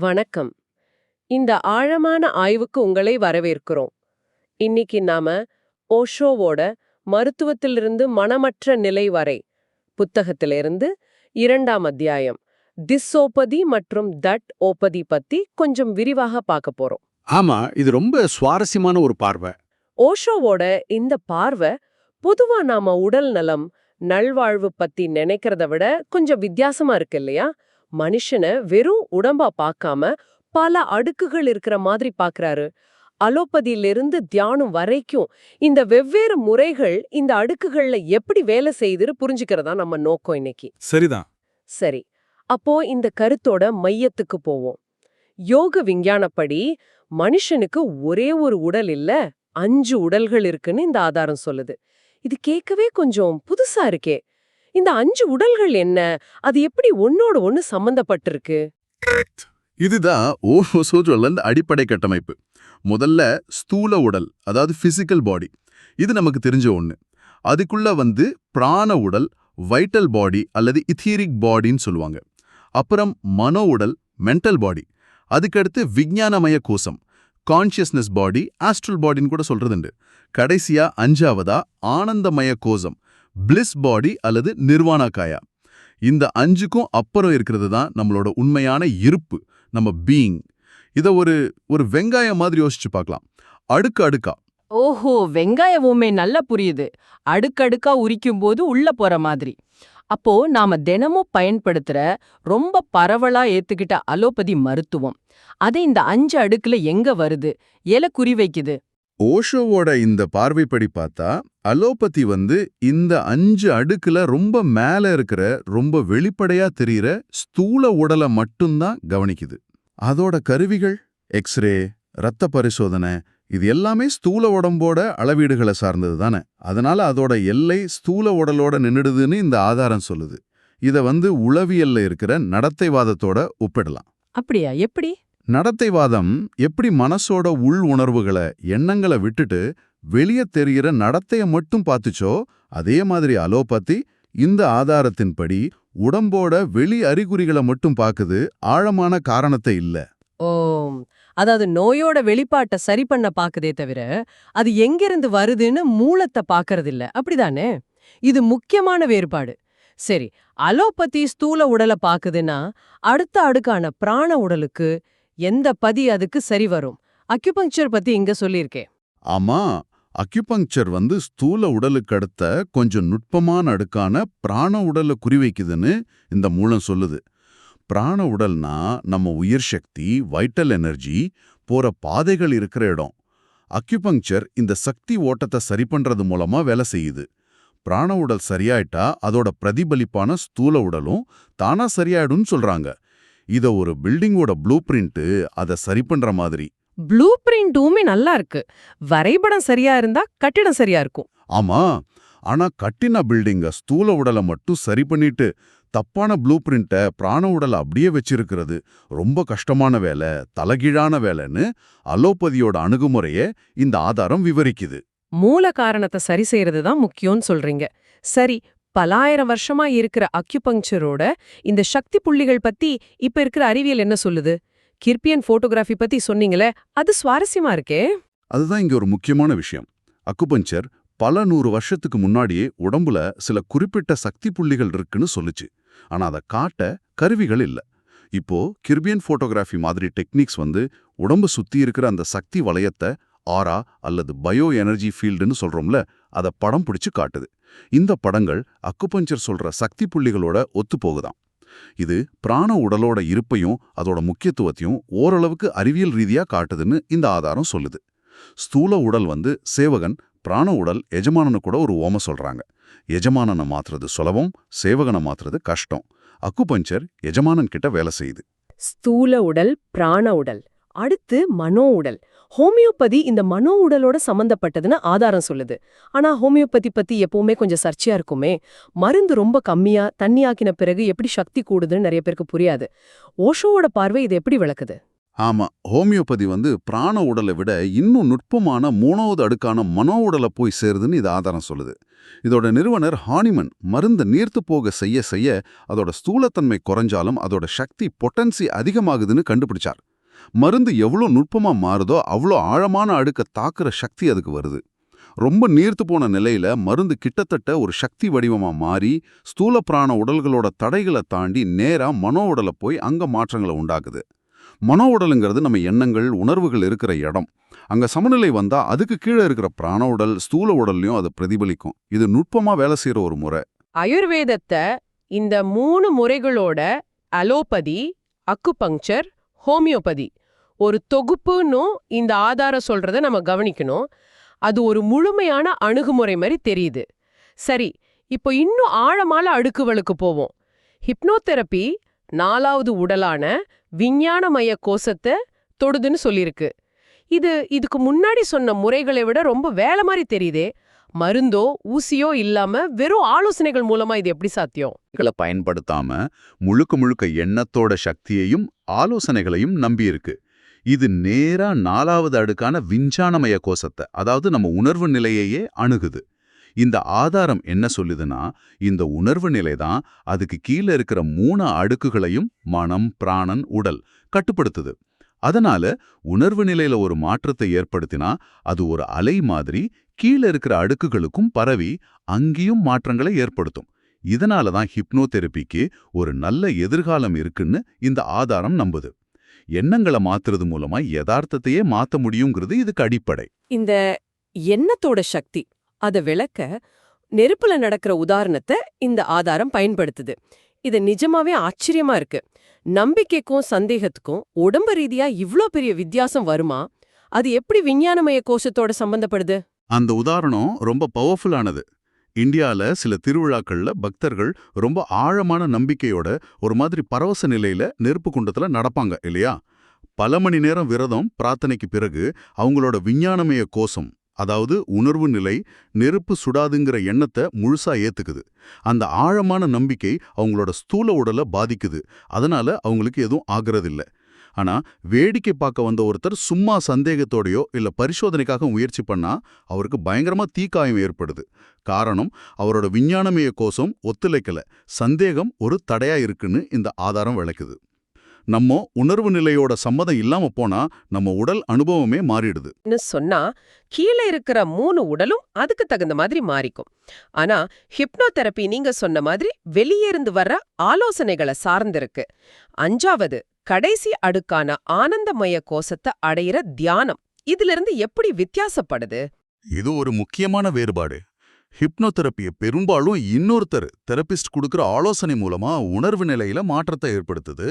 வணக்கம். இந்த ஆழமான ஆய்வுக்கு உங்களை வரவேற்கிறோம். இன்னைக்கு நாம ஓஷோவோட மருத்துவத்திலிருந்து மனமற்ற நிலை வரை புத்தகத்திலிருந்து இரண்டாம் அத்தியாயம் திஸ்ஸோபதி மற்றும் தட் ஓபதி பத்தி கொஞ்சம் விரிவாக பார்க்க போறோம். ஆமா இது ரொம்ப சுவாரஸ்யமான ஒரு பார்வை. ஓஷோவோட இந்த பார்வை பொதுவா நாம உடல் நலம் நல்வாழ்வு பத்தி நினைக்கிறத விட கொஞ்சம் வித்தியாசமா இருக்கு இல்லையா? மனுஷனை வெறும் உடம்பா பார்க்காம பல அடுக்குகள் இருக்கிற மாதிரி பார்க்கறாரு. அலோபதியிலிருந்து தியானம் வரைக்கும் இந்த வெவ்வேறு முறைகள் இந்த அடுக்குகள்ல எப்படி வேலை செய்யுதுன்னு புரிஞ்சுக்கிறதா நம்ம நோக்கம் இன்னைக்கு. சரிதான். சரி அப்போ இந்த கருத்தோட மையத்துக்கு போவோம். யோக விஞ்ஞானப்படி மனுஷனுக்கு ஒரே ஒரு உடல் இல்ல அஞ்சு உடல்கள் இருக்குன்னு இந்த ஆதாரம் சொல்லுது. இது கேட்கவே கொஞ்சம் புதுசா இருக்கே. இந்த அஞ்சு உடல்கள் என்ன? அது எப்படி ஒன்னோட ஒண்ணு சம்பந்தப்பட்டிருக்கு? இதுதான் ஓசோஜோலன் அடிப்படை கட்டமைப்பு. முதல்ல ஸ்தூல உடல் அதாவது பிசிக்கல் பாடி இது நமக்கு தெரிஞ்ச ஒண்ணு. அதுக்குள்ள வந்து பிராண உடல் வைட்டல் பாடி அல்லது இத்தீரிக் பாடின்னு சொல்லுவாங்க. அப்புறம் மனோ உடல் மென்டல் பாடி அதுக்கடுத்து விஞ்ஞானமய கோசம் கான்ஷியஸ்னஸ் பாடி ஆஸ்ட்ரல் பாடின்னு கூட சொல்றதுண்டு. கடைசியா அஞ்சாவதா ஆனந்தமய கோசம் பிளிஸ் பாடி அல்லது நிர்வாணா காயா இந்த அஞ்சுக்கும் அப்புறம் இருக்கிறது தான் நம்மளோட உண்மையான இருப்பு நம்ம பீயிங் இத ஒரு ஒரு வெங்காயம் மாதிரி யோசிச்சு பார்க்கலாம். அடுக்கு அடுக்கா. ஓஹோ வெங்காய ஊமை நல்லா புரியுது. அடுக்கடுக்கா உரிக்கும் போது உள்ள போற மாதிரி. அப்போ நாம தினமும் பயன்படுத்துற ரொம்ப பரவலா ஏத்துக்கிட்ட அலோபதி மருத்துவம். அது இந்த அஞ்சு அடுக்குல எங்க வருது? எல குறி வைக்குது. ஓஷோவோட இந்த பார்வைப்படி பார்த்தா அலோபதி வந்து இந்த அஞ்சு அடுக்குல ரொம்ப மேல இருக்கிற ரொம்ப வெளிப்படையா தெரியிற ஸ்தூல உடலை மட்டும்தான் கவனிக்குது. அதோட கருவிகள் எக்ஸ்ரே இரத்த பரிசோதனை இது எல்லாமே ஸ்தூல உடம்போட அளவீடுகளை சார்ந்தது தானே. அதனால அதோட எல்லை ஸ்தூல உடலோட நின்னுடுதுன்னு இந்த ஆதாரம் சொல்லுது. இத வந்து உளவியல்ல இருக்கிற நடத்தைவாதத்தோட ஒப்பிடலாம். அப்படியா? எப்படி? நடத்தைவாதம் எப்படி மனசோட உள் உணர்வுகளை எண்ணங்களை விட்டுட்டு வெளிய தெரிகிற நடத்தைய மட்டும் பார்த்துச்சோ அதே மாதிரி அலோபதி இந்த ஆதாரத்தின்படி உடம்போட வெளி அறிகுறிகளை மட்டும் பாக்குது ஆழமான காரணத்தை இல்ல. ஓம். அதாவது நோயோட வெளிப்பாட்டை சரி பண்ண பாக்குதே தவிர அது எங்கிருந்து வருதுன்னு மூலத்தை பாக்கறது அப்படிதானே? இது முக்கியமான வேறுபாடு. சரி அலோபதி ஸ்தூல உடலை பாக்குதுன்னா அடுத்த அடுக்கான பிராண உடலுக்கு எந்த பதி அதுக்கு சரி வரும். அக்யூபங்க்சர் பத்தி இங்க சொல்லியிருக்கேன். ஆமா அக்யூபங்க்சர் வந்து ஸ்தூல உடலுக்கு அடுத்த கொஞ்சம் நுட்பமான அடுக்கான பிராண உடலை குறிவைக்குதுன்னு இந்த மூலம் சொல்லுது. பிராண உடல்னா நம்ம உயிர் சக்தி வைட்டல் எனர்ஜி போற பாதைகள் இருக்கிற இடம். அக்யூபங்க்சர் இந்த சக்தி ஓட்டத்தை சரி பண்றது மூலமா வேலை செய்யுது. பிராண உடல் சரியாயிட்டா அதோட பிரதிபலிப்பான ஸ்தூல உடலும் தானா சரியாயிடும்னு சொல்றாங்க. இத ஒரு பில்டிங்கோட ப்ளூ பிரிண்ட் அதை சரி பண்ற மாதிரி. ப்ளூ பிரிண்டுமே நல்லா இருக்கு. வரைபடம் சரியா இருந்தா கட்டிடம் சரியா இருக்கும். ஆமா. ஆனா கட்டின பில்டிங்க ஸ்தூல உடலை மட்டும் சரி பண்ணிட்டு தப்பான ப்ளூ பிரிண்ட்டை பிராண உடலை அப்படியே வச்சிருக்கிறது. ரொம்ப கஷ்டமான வேலை தலகீழான வேலைன்னு அலோபதியோட அணுகுமுறைய இந்த ஆதாரம் விவரிக்குது. மூல காரணத்தை சரி செய்யறது தான் முக்கியம்னு சொல்றீங்க. சரி பலாயிரம் வருஷமா இருக்கிற அக்யூபங்க்சரோட இந்த சக்தி புள்ளிகள் பத்தி இப்ப இருக்கிற அறிவியல் என்ன சொல்லுது? கிர்பியன் போட்டோகிராஃபி பத்தி சொன்னீங்களே அது சுவாரஸ்யமா இருக்கே. அதுதான் இங்க ஒரு முக்கியமான விஷயம். அக்குபஞ்சர் பல நூறு வருஷத்துக்கு முன்னாடியே உடம்புல சில குறிப்பிட்ட சக்தி புள்ளிகள் இருக்குன்னு சொல்லுச்சு. ஆனா அதை காட்ட கருவிகள் இல்ல. இப்போ கிர்பியன் போட்டோகிராஃபி மாதிரி டெக்னிக்ஸ் வந்து உடம்பு சுத்தி இருக்கிற அந்த சக்தி வளையத்தை ஆரா அல்லது பயோ எனர்ஜி ஃபீல்டுன்னு சொல்றோம்ல அதை படம் பிடிச்சு காட்டுது. இந்த படங்கள் அக்குபஞ்சர் சொல்ற சக்தி புள்ளிகளோட ஒத்து இது பிராண உடலோட இருப்பையும் அதோட முக்கியத்துவத்தையும் ஓரளவுக்கு அறிவியல் ரீதியா காட்டுதுன்னு இந்த ஆதாரம் சொல்லுது. ஸ்தூல உடல் வந்து சேவகன் பிராண உடல் எஜமானனு கூட ஒரு ஓம சொல்றாங்க. எஜமானனை மாத்துறது சுலபம் சேவகனை மாத்துறது கஷ்டம். அக்குபஞ்சர் எஜமானன் கிட்ட வேலை செய்யுது. ஸ்தூல உடல் பிராண உடல். அடுத்து மனோ உடல். ஹோமியோபதி இந்த மனோ உடலோட சம்பந்தப்பட்டதுன்னு ஆதாரம் சொல்லுது. ஆனா ஹோமியோபதி பத்தி எப்பவுமே கொஞ்சம் சர்ச்சையா இருக்குமே. மருந்து ரொம்ப கம்மியா தண்ணி ஆக்கின பிறகு எப்படி சக்தி கூடுதுன்னு நிறைய பேருக்கு புரியாது. ஓஷோவோட பார்வை இது எப்படி விளக்குது? ஆமா ஹோமியோபதி வந்து பிராண உடலை விட இன்னும் நுட்பமான மூணாவது அடுக்கான மனோ உடலை போய் சேருதுன்னு இது ஆதாரம் சொல்லுது. இதோட நிறுவனர் ஹானிமன் மருந்து நீர்த்து போக செய்ய செய்ய அதோட ஸ்தூலத்தன்மை குறைஞ்சாலும் அதோட சக்தி பொட்டன்சி அதிகமாகுதுன்னு கண்டுபிடிச்சார். மருந்து எவ்வளோ நுட்பமா மாறுதோ அவ்வளோ ஆழமான அடுக்க தாக்குற சக்தி அதுக்கு வருது. ரொம்ப நீர்த்து போன நிலையில மருந்து கிட்டத்தட்ட ஒரு சக்தி வடிவமா மாறி ஸ்தூல பிராண உடல்களோட தடைகளை தாண்டி நேரா மனோ உடலை போய் அங்க மாற்றங்களை உண்டாக்குது. மனோ உடலுங்கிறது நம்ம எண்ணங்கள் உணர்வுகள் இருக்கிற இடம். அங்க சமநிலை வந்தா அதுக்கு கீழே இருக்கிற பிராண உடல் ஸ்தூல உடல்லையும் அது பிரதிபலிக்கும். இது நுட்பமா வேலை செய்யற ஒரு முறை. ஆயுர்வேதத்தை இந்த மூணு முறைகளோட அலோபதி அக்குபங்சர் ஹோமியோபதி. ஒரு தொகுப்புன்னும் இந்த ஆதாரம் சொல்றத நம்ம கவனிக்கணும். அது ஒரு முழுமையான அணுகுமுறை மாதிரி தெரியுது. சரி இப்போ இன்னும் ஆழமான அடுக்குகளுக்கு போவோம். ஹிப்னோதெரப்பி நாலாவது உடலான விஞ்ஞானமய கோஷத்தை தொடுதுன்னு சொல்லியிருக்கு. இது இதுக்கு முன்னாடி சொன்ன முறைகளை விட ரொம்ப வேலை மாதிரி தெரியுதே. மருந்தோ ஊசியோ இல்லாம வெறும் ஆலோசனைகள் மூலமா இது எப்படி சாத்தியம்? களை பயன்படுத்தாம முழுக்க முழுக்க எண்ணத்தோட சக்தியையும் ஆலோசனைகளையும் நம்பியிருக்கு இது நேரா நாலாவது அடுக்கான விஞ்ஞானமய கோஷத்தை அதாவது நம்ம உணர்வு நிலையையே அணுகுது. இந்த ஆதாரம் என்ன சொல்லுதுன்னா இந்த உணர்வு நிலை தான் அதுக்கு கீழே இருக்கிற மூணு அடுக்குகளையும் மனம் பிராணன் உடல் கட்டுப்படுத்துது. அதனால உணர்வு நிலையில ஒரு மாற்றத்தை ஏற்படுத்தினா அது ஒரு அலை மாதிரி கீழே இருக்கிற அடுக்குகளுக்கும் பரவி அங்கேயும் மாற்றங்களை ஏற்படுத்தும். இதனால தான் ஹிப்னோதெரபிக்கு ஒரு நல்ல எதிர்காலம் இருக்குன்னு இந்த ஆதாரம் நம்புது. எண்ணங்களை மாத்துறது மூலமா யதார்த்தத்தையே மாத்த முடியுங்கிறது இதுக்கு அடிப்படை. இந்த எண்ணத்தோட சக்தி அத விளக்க நெருப்புல நடக்கிற உதாரணத்தை இந்த ஆதாரம் பயன்படுத்துது. இது நிஜமாவே ஆச்சரியமா இருக்கு. நம்பிக்கைக்கும் சந்தேகத்துக்கும் உடம்பு ரீதியா இவ்ளோ பெரிய வித்தியாசம் வருமா? அது எப்படி விஞ்ஞானமய கோஷத்தோட சம்பந்தப்படுது? அந்த உதாரணம் ரொம்ப பவர்ஃபுல்லானது இந்தியால சில திருவிழாக்கள்ல பக்தர்கள் ரொம்ப ஆழமான நம்பிக்கையோட ஒரு மாதிரி பரவச நிலையில நெருப்பு குண்டத்துல நடப்பாங்க இல்லையா? பல மணி நேரம் விரதம் பிரார்த்தனைக்கு பிறகு அவங்களோட விஞ்ஞானமய கோஷம் அதாவது உணர்வு நிலை நெருப்பு சுடாதுங்கிற எண்ணத்தை முழுசா ஏத்துக்குது. அந்த ஆழமான நம்பிக்கை அவங்களோட ஸ்தூல உடலை பாதிக்குது. அதனால அவங்களுக்கு எதுவும் ஆகிறதில்லை. ஆனா வேடிக்கை பார்க்க வந்த ஒருத்தர் சும்மா சந்தேகத்தோடையோ இல்ல பரிசோதனைக்காக முயற்சி பண்ணா அவருக்கு பயங்கரமா தீக்காயம் ஏற்படுது. காரணம் அவரோட விஞ்ஞானமய கோஷம் ஒத்துழைக்கல. சந்தேகம் ஒரு தடையா இருக்குன்னு இந்த ஆதாரம் விளக்குது. நம்ம உணர்வு நிலையோட சம்மதம் இல்லாம போனா நம்ம உடல் அனுபவமே மாறிடுது. சொன்னா கீழே இருக்கிற மூணு உடலும் அதுக்கு தகுந்த மாதிரி மாறிக்கும். ஆனா ஹிப்னோதெரப்பி நீங்க சொன்ன மாதிரி வெளியே இருந்து வர்ற ஆலோசனைகளை சார்ந்திருக்கு. அஞ்சாவது கடைசி அடுக்கான ஆனந்தமய கோஷத்தை அடையிற தியானம். இதுல இருந்து எப்படி வித்தியாசப்படுது? இது ஒரு முக்கியமான வேறுபாடு. ஹிப்னோதெரப்பியை பெரும்பாலும் இன்னொருத்தர் தெரபிஸ்ட் கொடுக்குற ஆலோசனை மூலமா உணர்வு நிலையில மாற்றத்தை ஏற்படுத்துது.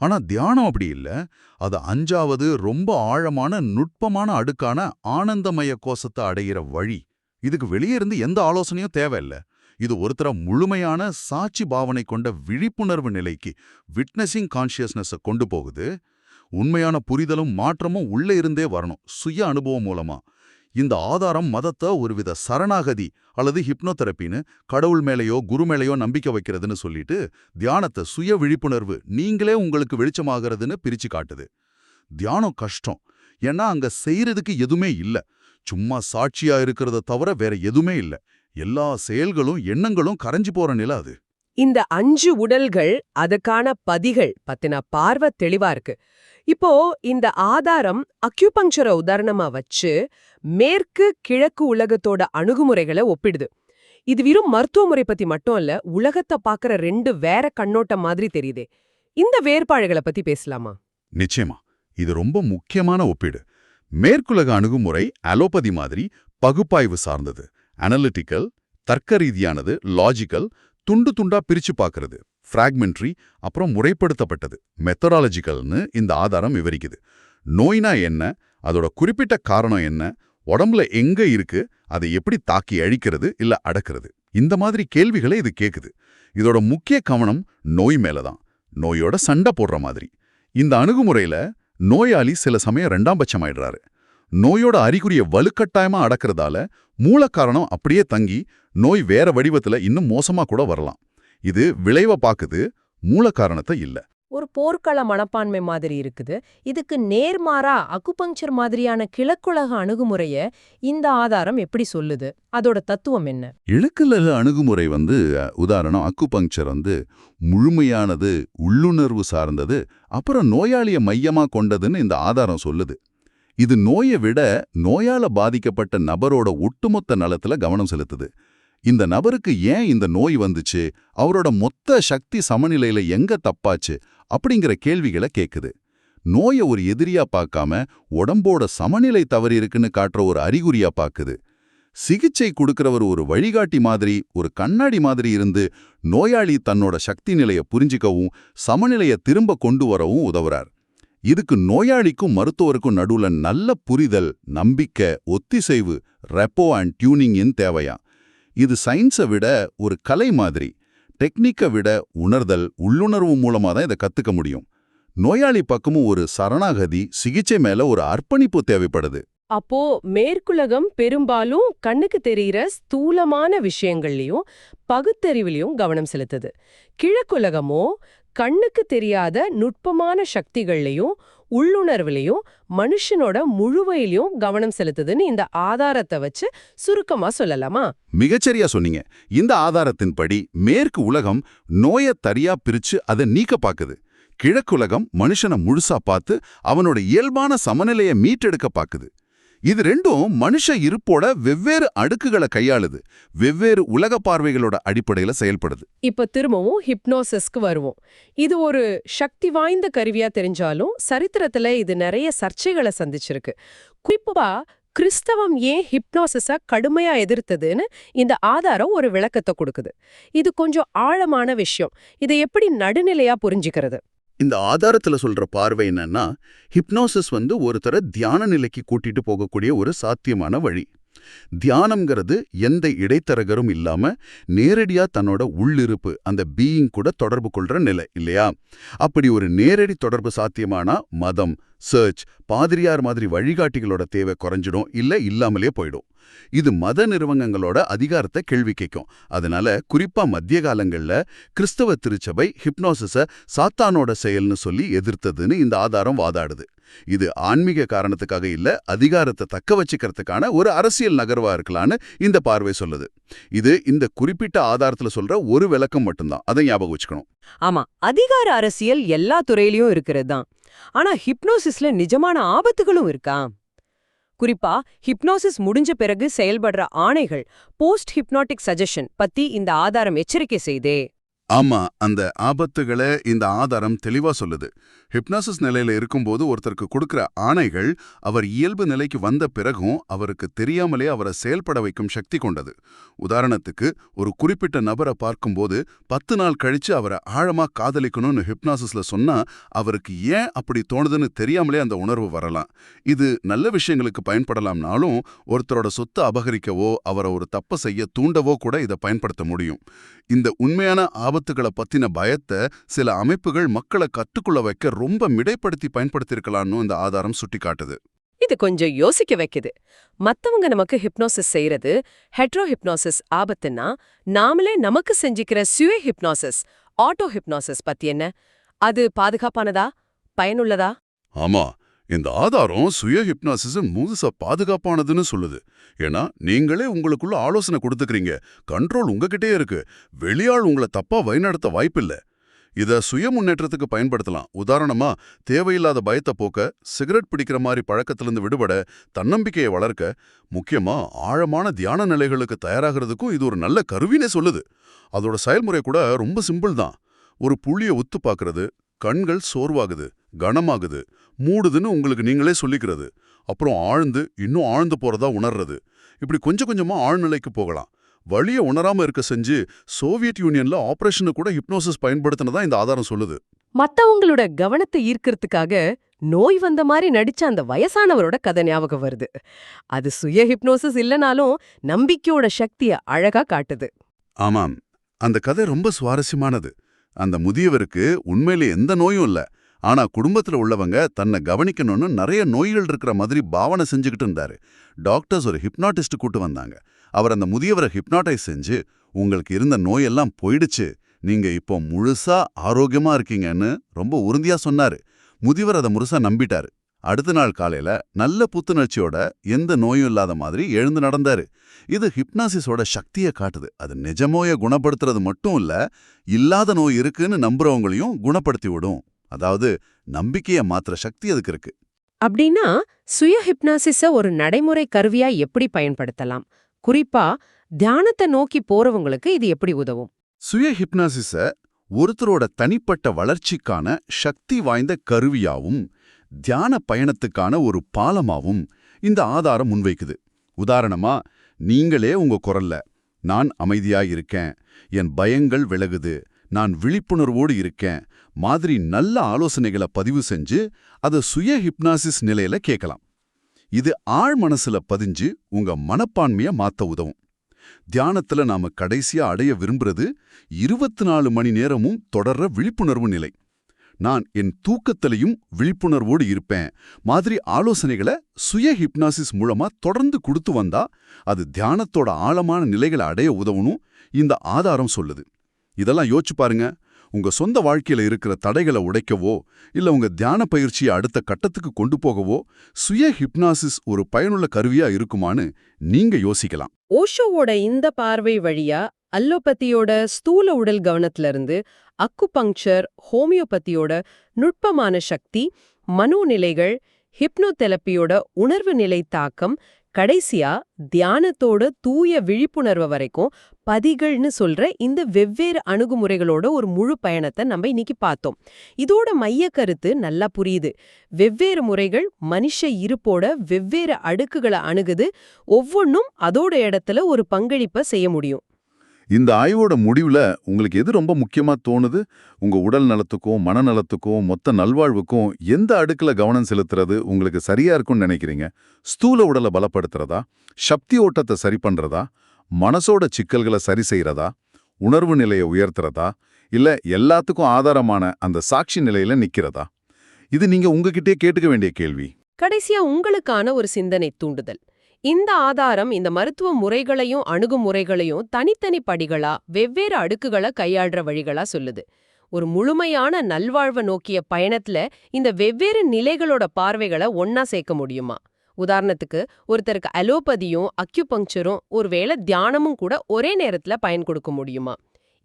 ஆனா தியானம் அப்படி இல்ல. அது அஞ்சாவது ரொம்ப ஆழமான நுட்பமான அடுக்கான ஆனந்தமய கோஷத்தை அடையிற வழி. இதுக்கு வெளியே இருந்து எந்த ஆலோசனையும் தேவையில்ல. இது ஒருத்தர முழுமையான சாட்சி பாவனை கொண்ட விழிப்புணர்வு நிலைக்கு விட்னஸிங் கான்ஷியஸ்னஸை கொண்டு போகுது. உண்மையான புரிதலும் மாற்றமும் உள்ளே இருந்தே வரணும் சுய அனுபவம் மூலமா. இந்த ஆதாரம் மதத்தை ஒருவித சரணாகதி அல்லது ஹிப்னோதெரப்பின்னு கடவுள் மேலேயோ குரு மேலேயோ நம்பிக்கை வைக்கிறதுன்னு சொல்லிட்டு தியானத்தை சுய விழிப்புணர்வு நீங்களே உங்களுக்கு வெளிச்சமாகிறதுன்னு பிரிச்சு காட்டுது. தியானம் கஷ்டம். ஏன்னா அங்க செய்யறதுக்கு எதுவுமே இல்ல. சும்மா சாட்சியா இருக்கிறத தவிர வேற எதுவுமே இல்ல. எல்லா செயல்களும் எண்ணங்களும் கரைஞ்சு போற நிலை அது. இந்த அஞ்சு உடல்கள் அதுக்கான பதிகள் பத்தின பார்வை தெளிவா இருக்கு. இப்போ இந்த ஆதாரம் அக்யூபங்சரை உதாரணமா வச்சு மேற்கு கிழக்கு உலகத்தோட அணுகுமுறைகளை ஒப்பிடுது. இது வெறும் மருத்துவ முறை பத்தி மட்டும் இல்ல உலகத்தை பாக்குற ரெண்டு வேற கண்ணோட்டம் மாதிரி தெரியுதே. இந்த வேறுபாடுகளை பத்தி பேசலாமா? நிச்சயமா. இது ரொம்ப முக்கியமான ஒப்பீடு. மேற்குலக அணுகுமுறை அலோபதி மாதிரி பகுப்பாய்வு சார்ந்தது. அனலிட்டிக்கல் தர்க்க ரீதியானது லாஜிக்கல் துண்டு துண்டா பிரிச்சு பார்க்கறது. ஃப்ராக்மெண்ட்ரி அப்புறம் முறைப்படுத்தப்பட்டது. மெத்தடாலஜிக்கல்னு இந்த ஆதாரம் விவரிக்குது. நோய்னா என்ன? அதோட குறிப்பிட்ட காரணம் என்ன? உடம்புல எங்க இருக்கு? அதை எப்படி தாக்கி அழிக்கிறது? இல்ல அடக்கிறது? இந்த மாதிரி கேள்விகளை இது கேக்குது. இதோட முக்கிய கவனம் நோய் மேலதான் நோயோட சண்டை போடுற மாதிரி. இந்த அணுகுமுறையில நோயாளி சில சமயம் ரெண்டாம் பட்சமாயிடுறாரு. நோயோட அறிகுறிய வலுக்கட்டாயமா அடக்கிறதால மூல காரணம் அப்படியே தங்கி நோய் வேற வடிவத்துல இன்னும் மோசமா கூட வரலாம். இது விளைவை பாக்குது மூல காரணத்தை இல்ல. ஒரு போர்க்கள மனப்பான்மை மாதிரி இருக்குது. இதுக்கு நேர்மாறா அக்குபங்சர் மாதிரியான கிழக்குலக அணுகுமுறைய இந்த ஆதாரம் எப்படி சொல்லுது? அதோட தத்துவம் என்ன? இழுக்கலக அணுகுமுறை வந்து உதாரணம் அக்குபங்சர் வந்து முழுமையானது உள்ளுணர்வு சார்ந்தது அப்புறம் நோயாளிய மையமா கொண்டதுன்னு இந்த ஆதாரம் சொல்லுது. இது நோயை விட நோயால பாதிக்கப்பட்ட நபரோட ஒட்டுமொத்த நலத்துல கவனம் செலுத்துது. இந்த நபருக்கு ஏன் இந்த நோய் வந்துச்சு? அவரோட மொத்த சக்தி சமநிலையில எங்க தப்பாச்சு? அப்படிங்கிற கேள்விகளை கேக்குது. நோயை ஒரு எதிரியா பார்க்காம உடம்போட சமநிலை தவறி இருக்குன்னு காட்டுற ஒரு அறிகுறியா பாக்குது. சிகிச்சை கொடுக்கறவர் ஒரு வழிகாட்டி மாதிரி ஒரு கண்ணாடி மாதிரி இருந்து நோயாளி தன்னோட சக்தி நிலைய புரிஞ்சிக்கவும் சமநிலைய திரும்ப கொண்டு வரவும் உதவுறார். இதுக்கு நோயாளிக்கும் மருத்துவருக்கும் நடுவுல நல்ல புரிதல் நம்பிக்கை ஒத்திசைவு ரெப்போ அண்ட் டியூனிங் தேவையா? இது சயின்ஸை விட ஒரு கலை மாதிரி. டெக்னிக்கை விட உணர்தல் உள்ளுணர்வு மூலமா தான் இதை கத்துக்க முடியும். நோயாளி பக்கமும் ஒரு சரணாகதி சிகிச்சை மேல ஒரு அர்ப்பணிப்பு தேவைப்படுது. அப்போ மேற்குலகம் பெரும்பாலும் கண்ணுக்கு தெரிகிற ஸ்தூலமான விஷயங்கள்லயும் பகுத்தறிவுலயும் கவனம் செலுத்துது. கிழக்குலகமோ கண்ணுக்கு தெரியாத நுட்பமான சக்திகள்லயும் உள்ளுணர்வுலயும் மனுஷனோட முழுவையிலையும் கவனம் செலுத்துதுன்னு இந்த ஆதாரத்தை வச்சு சுருக்கமா சொல்லலாமா? மிகச்சரியா சொன்னீங்க. இந்த ஆதாரத்தின்படி மேற்கு உலகம் நோயை தரியா பிரிச்சு அதை நீக்க பாக்குது. கிழக்குலகம் மனுஷனை முழுசா பார்த்து அவனோட இயல்பான சமநிலையை மீட்டெடுக்க பாக்குது. இது ரெண்டும் மனுஷ இருப்போட வெவ்வேறு அடுக்குகளை கையாளுது. வெவ்வேறு உலக பார்வைகளோட அடிப்படையில செயல்படுது. இப்ப திரும்பவும் ஹிப்னோசிஸ்க்கு வருவோம். இது ஒரு சக்தி வாய்ந்த கருவியா தெரிஞ்சாலும் சரித்திரத்துல இது நிறைய சர்ச்சைகளை சந்திச்சிருக்கு. குறிப்பா கிறிஸ்தவம் ஏன் ஹிப்னோசிஸ கடுமையா எதிர்த்ததுன்னு இந்த ஆதாரம் ஒரு விளக்கத்தை கொடுக்குது. இது கொஞ்சம் ஆழமான விஷயம். இதை எப்படி நடுநிலையா புரிஞ்சுக்கிறது? இந்த ஆதாரத்துல சொல்ற பார்வை என்னன்னா ஹிப்னோசிஸ் வந்து ஒருத்தரை தியான நிலைக்கு கூட்டிட்டு போகக்கூடிய ஒரு சாத்தியமான வழி. தியானம்ங்கிறது எந்த இடைத்தரகரும் இல்லாம நேரடியா தன்னோட உள்ளிருப்பு அந்த பீயிங் கூட தொடர்பு கொள்ற நிலை இல்லையா? அப்படி ஒரு நேரடி தொடர்பு சாத்தியமானா மதம் சர்ச் பாதிரியார் மாதிரி வழிகாட்டிகளோட தேவை குறைஞ்சிடும் இல்ல இல்லாமலே போயிடும். இது மத நிறுவனங்களோட அதிகாரத்தை கேள்வி கேட்கும் அதனால குறிப்பா மத்திய காலங்கள்ல கிறிஸ்தவ திருச்சபை ஹிப்னோசிஸ சாத்தானோட செயல்னு சொல்லி எதிர்த்ததுன்னு இந்த ஆதாரம் வாதாடுது. இது ஆன்மீக காரணத்துக்காக இல்ல அதிகாரத்தை தக்க வச்சுக்கிறதுக்கான ஒரு அரசியல் நகர்வா இருக்கலான்னு இந்த பார்வை சொல்லுது. இது இந்த குறிப்பிட்ட ஆதாரத்துல சொல்ற ஒரு விளக்கம் மட்டும்தான். அதை ஞாபகம் வச்சுக்கணும். ஆமா அதிகார அரசியல் எல்லா துறையிலயும் இருக்கிறது தான். ஆனா ஹிப்னோசிஸ்ல நிஜமான ஆபத்துகளும் இருக்கா? குறிப்பா ஹிப்னோசிஸ் முடிஞ்ச பிறகு செயல்படுற ஆணைகள் போஸ்ட் ஹிப்னாட்டிக் சஜஷன் பத்தி இந்த ஆதாரம் எச்சரிக்கை செய்தே. ஆமா அந்த ஆபத்துகளை இந்த ஆதாரம் தெளிவா சொல்லுது. ஹிப்னாசிஸ் நிலையில இருக்கும்போது ஒருத்தருக்கு கொடுக்குற ஆணைகள் அவர் இயல்பு நிலைக்கு வந்த பிறகும் அவருக்கு தெரியாமலே அவரை செயல்பட வைக்கும் சக்தி கொண்டது. உதாரணத்துக்கு ஒரு குறிப்பிட்ட நபரை பார்க்கும்போது பத்து நாள் கழிச்சு அவரை ஆழமா காதலிக்கணும்னு ஹிப்னாசிஸ்ல சொன்னா அவருக்கு ஏன் அப்படி தோணுதுன்னு தெரியாமலே அந்த உணர்வு வரலாம். இது நல்ல விஷயங்களுக்கு பயன்படலாம்னாலும் ஒருத்தரோட சொத்தை அபகரிக்கவோ அவரை ஒரு தப்ப செய்ய தூண்டவோ கூட இதை பயன்படுத்த முடியும். இந்த உண்மையான ஆபத்துகளை பத்தின பயத்தை சில அமைப்புகள் மக்களை கற்றுக்குள்ள வைக்க ரொம்ப மிடைப்படுத்தி பயன்படுத்தியிருக்கலாம்னு இந்த ஆதாரம் சுட்டிக்காட்டுது. இது கொஞ்சம் யோசிக்க வைக்குது. மத்தவங்க நமக்கு ஹிப்னோசிஸ் செய்யறது ஹெட்ரோ ஹிப்னோசிஸ் ஆபத்துன்னா நாமளே நமக்கு செஞ்சுக்கிற சுய ஹிப்னோசிஸ் ஆட்டோ ஹிப்னோசிஸ் பத்தி என்ன? அது பாதுகாப்பானதா? பயனுள்ளதா? ஆமா இந்த ஆதாரம் சுய ஹிப்னாசிஸ் முழுசா பாதுகாப்பானதுன்னு சொல்லுது. ஏன்னா நீங்களே உங்களுக்குள்ள ஆலோசனை கொடுத்துக்கிறீங்க. கண்ட்ரோல் உங்ககிட்டே இருக்கு. வெளியாள் உங்களை தப்பா வழிநடத்த வாய்ப்பில்லை. இத சுய முன்னேற்றத்துக்கு பயன்படுத்தலாம். உதாரணமா தேவையில்லாத பயத்தை போக்க சிகரெட் பிடிக்கிற மாதிரி பழக்கத்திலிருந்து விடுபட தன்னம்பிக்கையை வளர்க்க முக்கியமா ஆழமான தியான நிலைகளுக்கு தயாராகிறதுக்கும் இது ஒரு நல்ல கருவினே சொல்லுது. அதோட செயல்முறை கூட ரொம்ப சிம்பிள் தான். ஒரு புள்ளியை ஒத்து பார்க்கறது கண்கள் சோர்வாகுது கனமாகுது மூடுதுன்னு உங்களுக்கு நீங்களே சொல்லிக்கிறது. அப்புறம் ஆழ்ந்து இன்னும் ஆழ்ந்து போறதா உணர்றது. இப்படி கொஞ்சம் கொஞ்சமா ஆழ்நிலைக்கு போகலாம். வழிய உணராம இருக்க செஞ்சு சோவியத் யூனியன்ல ஆபரேஷனு கூட ஹிப்னோசிஸ் பயன்படுத்தினதா இந்த ஆதாரம் சொல்லுது. மத்தவங்களோட கவனத்தை ஈர்க்கறதுக்காக நோய் வந்த மாதிரி நடிச்ச அந்த வயசானவரோட கதை ஞாபகம் வருது. அது சுய ஹிப்னோசிஸ் இல்லனாலும் நம்பிக்கையோட சக்திய அழகா காட்டுது. ஆமாம். அந்த கதை ரொம்ப சுவாரஸ்யமானது. அந்த முதியவருக்கு உண்மையிலே எந்த நோயும் இல்ல. ஆனா குடும்பத்துல உள்ளவங்க தன்னை கவனிக்கணும்னு நிறைய நோய்கள் இருக்கிற மாதிரி பாவனை செஞ்சுக்கிட்டு இருந்தாரு. டாக்டர்ஸ் ஒரு ஹிப்னாட்டிஸ்ட் கூட்டு வந்தாங்க. அவர் அந்த முதியவரை ஹிப்னாட்டைஸ் செஞ்சு உங்களுக்கு இருந்த நோயெல்லாம் போயிடுச்சு. நீங்க இப்போ முழுசா ஆரோக்கியமா இருக்கீங்கன்னு ரொம்ப உறுதியா சொன்னாரு. முதியவர் அதை முழுசா நம்பிட்டாரு. அடுத்த நாள் காலையில நல்ல புத்துணர்ச்சியோட எந்த நோயும் இல்லாத மாதிரி எழுந்து நடந்தாரு. இது ஹிப்னாசிஸோட சக்தியை காட்டுது. அது நிஜமோய குணப்படுத்துறது மட்டும் இல்ல இல்லாத நோய் இருக்குன்னு நம்புறவங்களையும் குணப்படுத்தி விடும். அதாவது நம்பிக்கையை மாத்துற சக்தி அதுக்கு இருக்கு. அப்படின்னா சுய ஹிப்னாசிஸ ஒரு நடைமுறை கருவியா எப்படி பயன்படுத்தலாம்? குறிப்பா தியானத்தை நோக்கி போறவங்களுக்கு இது எப்படி உதவும்? சுய ஹிப்னாசிஸ ஒருத்தரோட தனிப்பட்ட வளர்ச்சிக்கான சக்தி வாய்ந்த கருவியாவும் தியான பயணத்துக்கான ஒரு பாலமாவும் இந்த ஆதாரம் முன்வைக்குது. உதாரணமா நீங்களே உங்க குரல்ல நான் அமைதியா இருக்கேன் என் பயங்கள் விலகுது நான் விழிப்புணர்வோடு இருக்கேன் மாதிரி நல்ல ஆலோசனைகளை பதிவு செஞ்சு அதை சுய ஹிப்னாசிஸ் நிலையில கேட்கலாம். இது ஆழ் மனசுல பதிஞ்சு உங்க மனப்பான்மைய மாத்த உதவும். தியானத்துல நாம கடைசியா அடைய விரும்புறது இருபத்தி நாலு மணி நேரமும் தொடர்ற விழிப்புணர்வு நிலை. நான் என் தூக்கத்திலையும் விழிப்புணர்வோடு இருப்பேன். மாதிரி ஆலோசனைகளை சுய ஹிப்னாசிஸ் மூலமா தொடர்ந்து கொடுத்து வந்தா அது தியானத்தோட ஆழமான நிலைகளை அடைய உதவணும். இந்த ஆதாரம் சொல்லுது. இதெல்லாம் யோசிச்சு பாருங்க. உங்க சொந்த வாழ்க்கையில இருக்கிற தடைகளை உடைக்கவோ இல்ல உங்க தியான பயிற்சியை அடுத்த கட்டத்துக்கு கொண்டு போகவோ சுய ஹிப்னாசிஸ் ஒரு பயனுள்ள கருவியா இருக்குமான்னு நீங்க யோசிக்கலாம். ஓஷோவோட இந்த பார்வை வழியா அல்லோபதியோட ஸ்தூல உடல் கவனத்துல இருந்து அக்குபங்க்சர் ஹோமியோபதியோட நுட்பமான சக்தி மனோநிலைகள் ஹிப்னோதெரப்பியோட உணர்வு நிலை தாக்கம் கடைசியா தியானத்தோட தூய விழிப்புணர்வு வரைக்கும் பதிகள்னு சொல்ற இந்த வெவ்வேறு அணுகுமுறைகளோட ஒரு முழு பயணத்தை நம்ம இன்னைக்கு பார்த்தோம். இதோட மைய கருத்து நல்லா புரியுது. வெவ்வேறு முறைகள் மனுஷ இருப்போட வெவ்வேறு அடுக்குகளை அணுகுது. ஒவ்வொன்னும் அதோட இடத்துல ஒரு பங்களிப்பை செய்ய முடியும். இந்த ஆய்வோட முடிவுல உங்களுக்கு எது ரொம்ப முக்கியமா தோணுது? உங்க உடல் நலத்துக்கும் மனநலத்துக்கும் மொத்த நல்வாழ்வுக்கும் எந்த அடுக்குல கவனம் செலுத்துறது உங்களுக்கு சரியா இருக்கும்னு நினைக்கிறீங்க? ஸ்தூல உடலை பலப்படுத்துறதா? சக்தி ஓட்டத்தை சரி பண்றதா? மனசோட சிக்கல்களை சரி செய்யறதா உணர்வு நிலையை உயர்த்துறதா? இல்ல எல்லாத்துக்கும் ஆதாரமான அந்த சாட்சி நிலையில நிற்கிறதா இது நீங்க உங்ககிட்டயே கேட்டுக்க வேண்டிய கேள்வி. கடைசியா உங்களுக்கான ஒரு சிந்தனை தூண்டுதல். இந்த ஆதாரம் இந்த மருத்துவ முறைகளையும் அணுகுமுறைகளையும் தனித்தனி படிகளா வெவ்வேறு அடுக்குகளை கையாள்ற வழிகளா சொல்லுது. ஒரு முழுமையான நல்வாழ்வை நோக்கிய பயணத்துல இந்த வெவ்வேறு நிலைகளோட பார்வைகளை ஒன்னா சேர்க்க முடியுமா? உதாரணத்துக்கு ஒருத்தருக்கு அலோபதியும் அக்யூபங்க்சரும் ஒருவேளை தியானமும் கூட ஒரே நேரத்துல பயன் கொடுக்க முடியுமா?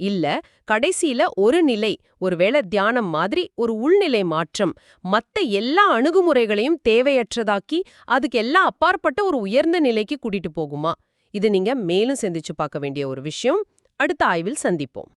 இல்ல கடைசியில ஒரு நிலை ஒருவேளை தியானம் மாதிரி ஒரு உள்நிலை மாற்றம் மத்த எல்லா அணுகுமுறைகளையும் தேவையற்றதாக்கி அதுக்கு எல்லாம் அப்பாற்பட்ட ஒரு உயர்ந்த நிலைக்கு கூட்டிட்டு போகுமா? இது நீங்க மேலும் சிந்திச்சு பார்க்க வேண்டிய ஒரு விஷயம். அடுத்த ஆய்வில் சந்திப்போம்.